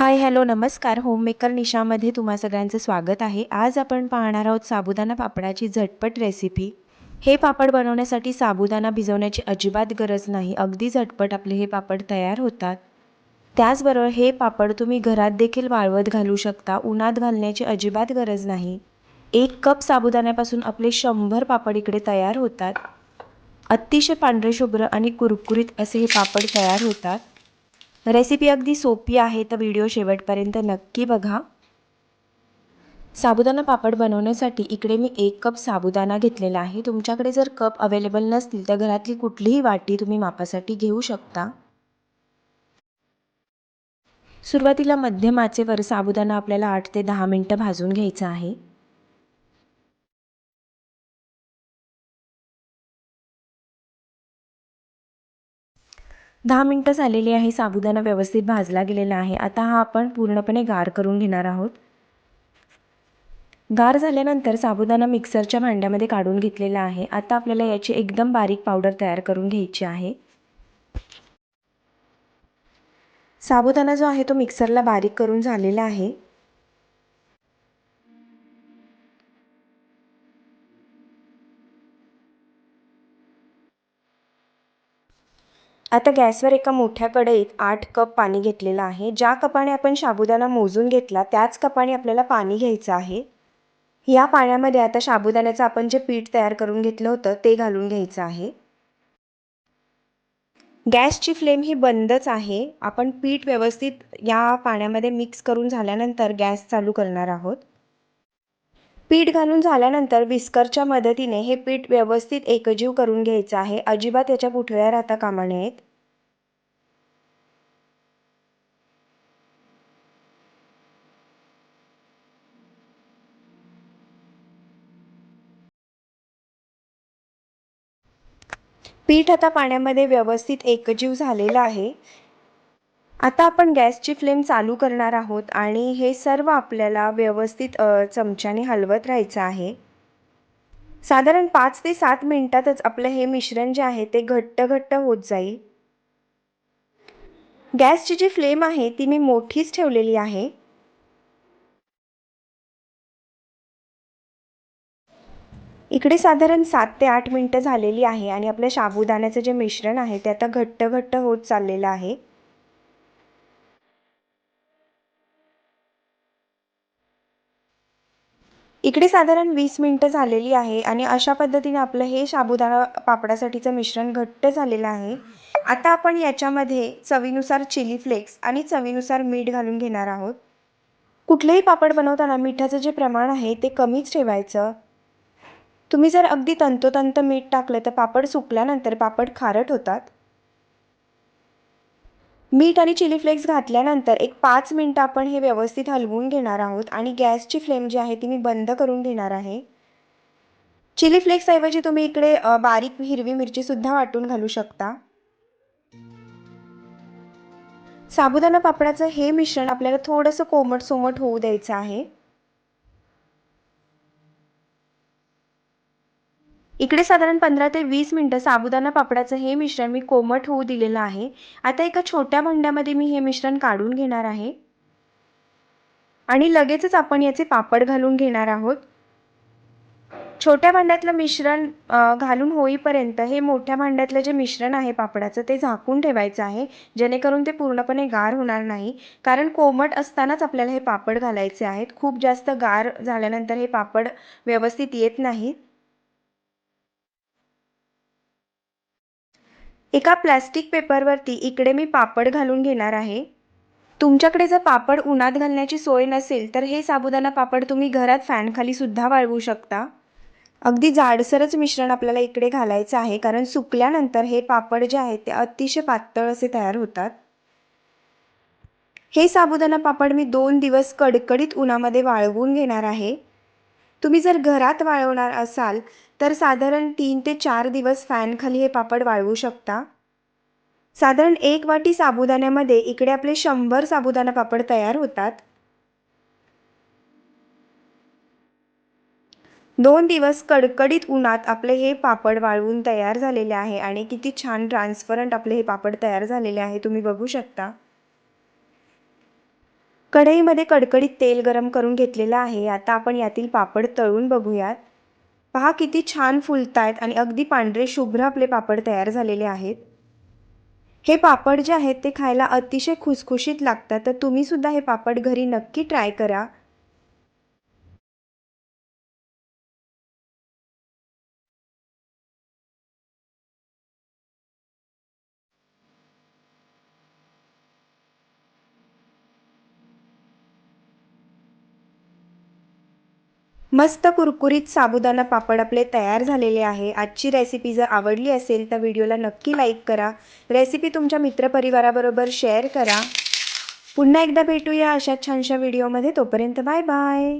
Hi hello नमस्कार. Homemaker निशामध्ये तुम्हा सगळ्यांचं स्वागत आहे. आज आपण पाहणार आहोत साबुदाणा पापडाची झटपट रेसिपी हे पापड बनवण्यासाठी साबुदाणा भिजवण्याची अजिबात गरज नाही. अगदी झटपट आपले हे पापड तयार होतात. त्याचबरोबर हे पापड तुम्ही घरात देखील वाळवत घालू शकता. उन्हात घालण्याची अजिबात गरज नाही. एक कप साबुदाण्यापासून आपले शंभर पापड इकडे तयार होतात. अतिशय पांढरे शुभ्र आणि कुरकुरीत असे हे पापड तयार होतात. रेसिपी अगदी सोपी आहे तर व्हिडिओ शेवटपर्यंत नक्की बघा. साबुदाणा पापड बनवण्यासाठी इकडे मी एक कप साबुदाणा घेतलेला आहे. तुमच्याकडे जर कप अवेलेबल नसतील तर घरातली कुठलीही वाटी तुम्ही मापासाठी घेऊ शकता. सुरुवातीला मध्यम आचेवर साबुदाणा आपल्याला आठ ते दहा मिनटं भाजून घ्यायचा आहे. दहा मिनटं झालेली आहे साबुदाणा व्यवस्थित भाजला गेलेला आहे. आता हा आपण पूर्णपणे गार करून घेणार आहोत. गार झाल्यानंतर साबुदाणा मिक्सरच्या भांड्यामध्ये काढून घेतलेला आहे. आता आपल्याला याची एकदम बारीक पावडर तयार करून घ्यायची आहे. साबुदाणा जो आहे तो मिक्सरला बारीक करून झालेला आहे. आता गॅसवर एका मोठ्या कढईत आठ कप पाणी घेतलेलं आहे. ज्या कपाने आपण साबुदाणा मोजून घेतला त्याच कपाने आपल्याला पाणी घ्यायचं आहे. या पाण्यामध्ये आता साबुदाण्याचं आपण जे पीठ तयार करून घेतलं होतं ते घालून घ्यायचं आहे. गॅसची फ्लेम ही बंदच आहे. आपण पीठ व्यवस्थित या पाण्यामध्ये मिक्स करून झाल्यानंतर गॅस चालू करणार आहोत. पीठ घालून झाल्यानंतर विस्करच्या मदतीने हे पीठ व्यवस्थित एकजीव करून घ्यायचं आहे. अजिबात याच्या पुठळ्या राहता कामा नयेत. पीठ आता पाण्यामध्ये व्यवस्थित एकजीव झालेलं आहे. आता आपण गॅसची फ्लेम चालू करणार आहोत आणि हे सर्व आपल्याला व्यवस्थित चमच्याने हलवत राहायचं आहे. साधारण पाच ते सात मिनिटातच आपलं हे मिश्रण जे आहे ते घट्ट घट्ट होत जाईल. गॅसची जी फ्लेम आहे ती मी मोठीच ठेवलेली आहे. इकडे साधारण सात ते आठ मिनटं झालेली आहे आणि आपल्या साबुदाण्याचं जे मिश्रण आहे ते आता घट्ट घट्ट होत चाललेलं आहे. इकडे साधारण वीस मिनटं झालेली आहे आणि अशा पद्धतीने आपलं हे साबुदाणा पापडासाठीचं मिश्रण घट्ट झालेलं आहे. आता आपण याच्यामध्ये चवीनुसार चिली फ्लेक्स आणि चवीनुसार मीठ घालून घेणार आहोत. कुठलेही पापड बनवताना मिठाचं जे प्रमाण आहे ते कमीच ठेवायचं. तुम्ही जर अगदी तंतोतंत मीठ टाकलं तर पापड सुकल्यानंतर पापड खारट होतात. मीठ आणि चिली फ्लेक्स घातल्यानंतर एक पाच मिनटं आपण हे व्यवस्थित हलवून घेणार आहोत आणि गॅसची फ्लेम जी आहे ती मी बंद करून घेणार आहे. चिली फ्लेक्सऐवजी तुम्ही इकडे बारीक हिरवी मिरचीसुद्धा वाटून घालू शकता. साबुदाणा पापडाचं हे मिश्रण आपल्याला थोडंसं कोमट सोमट होऊ द्यायचं आहे. इकडे साधारण पंधरा ते वीस मिनटं साबुदाणा पापडाचं हे मिश्रण मी कोमट होऊ दिलेलं आहे. आता एका छोट्या भांड्यामध्ये मी हे मिश्रण काढून घेणार आहे. आणि लगेचच आपण याचे पापड घालून घेणार आहोत. छोट्या भांड्यातलं मिश्रण घालून होईपर्यंत हे मोठ्या भांड्यातलं जे मिश्रण आहे पापडाचं ते झाकून ठेवायचं आहे. जेणेकरून ते पूर्णपणे गार होणार नाही. कारण कोमट असतानाच आपल्याला हे पापड घालायचे आहेत. खूप जास्त गार झाल्यानंतर हे पापड व्यवस्थित येत नाहीत. एका प्लॅस्टिक पेपरवरती इकडे मी पापड घालून घेणार आहे. तुमच्याकडे जर पापड उन्हात घालण्याची सोय नसेल तर हे साबुदाणा पापड तुम्ही घरात फॅनखाली सुद्धा वाळवू शकता. अगदी जाडसरच मिश्रण आपल्याला इकडे घालायचं आहे कारण सुकल्यानंतर हे पापड जे आहेत ते अतिशय पातळ असे तयार होतात. हे साबुदाणा पापड मी दोन दिवस कडकडीत उन्हामध्ये वाळवून घेणार आहे. तुम्ही जर घरात वाळवणार असाल तर साधारण तीन ते चार दिवस फॅनखाली हे पापड वाळवू शकता. साधारण एक वाटी साबुदाण्यामध्ये इकडे आपले शंभर साबुदाणा पापड तयार होतात. दोन दिवस कडकडीत उन्हात आपले हे पापड वाळवून तयार झालेले आहे आणि किती छान ट्रान्सपरंट आपले हे पापड तयार झालेले आहे तुम्ही बघू शकता. कढईमध्ये कडकडीत तेल गरम करून घेतलेलं आहे. आता आपण यातील पापड तळून बघूयात. पहा किती छान फुलत आहेत आणि अगदी पांढरे शुभ्र आपले पापड तयार झालेले आहेत. हे पापड जे आहेत ते खायला अतिशय खुसखुशीत लागतात. तर तुम्हीसुद्धा हे पापड घरी नक्की ट्राय करा. मस्त कुरकुरीत साबुदाणा पापड आपले तयार झालेले आहे. आजची रेसिपी जर आवडली असेल तर व्हिडिओला नक्की लाईक करा. रेसिपी तुमच्या मित्रपरिवाराबरोबर शेअर करा. पुन्हा एकदा भेटूया अशा छानशा व्हिडिओमध्ये तोपर्यंत बाय बाय